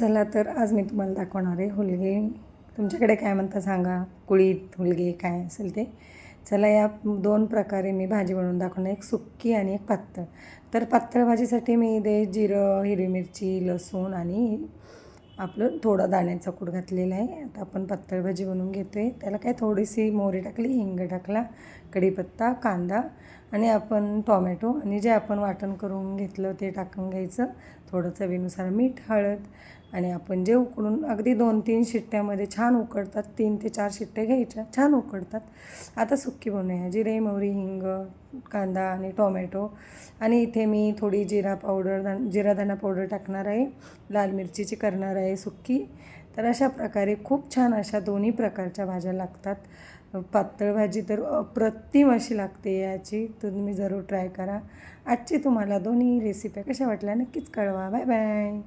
चला तर आज मी तुम्हाला दाखवणार आहे हुलगे. तुमच्याकडे काय म्हणता सांगा? कुळीत हुलगे काय असेल ते? चला या दोन प्रकारे मी भाजी बनवून दाखवणार. एक सुक्की आणि एक पातळ. तर पातळ भाजीसाठी मी इथे जिरं हिरवी मिरची लसूण आणि आपलं थोडा दाण्याचा कूट घातलेला आहे. आता आपण पातळ भाजी बनवून घेतो आहे त्याला काय थोडीशी मोहरी टाकली हिंग टाकला कढीपत्ता कांदा आणि आपण टॉमॅटो आणि जे आपण वाटण करून घेतलं ते टाकून घ्यायचं. थोडं चवीनुसार मीठ हळद आणि आपण जे उकडून अगदी दोन तीन शिट्ट्यामध्ये छान उकडतात तीन ते चार शिट्ट्या घ्यायच्या छान उकडतात. आता सुक्की बनवूया जिरे मोहरी हिंग कांदा आणि टोमॅटो. आणि इथे मी थोडी जिरा पावडर दा जिरा पावडर टाकणार आहे लाल मिरचीची करणार आहे सुक्की. तर अशा प्रकारे खूप छान अशा दोन्ही प्रकारच्या भाज्या लागतात. पातळ भाजी तर अप्रतिम अशी लागते याची तुम्ही जरूर ट्राय करा. आजची तुम्हाला दोन्ही रेसिप्या कशा वाटल्या नक्कीच कळवा. Bye bye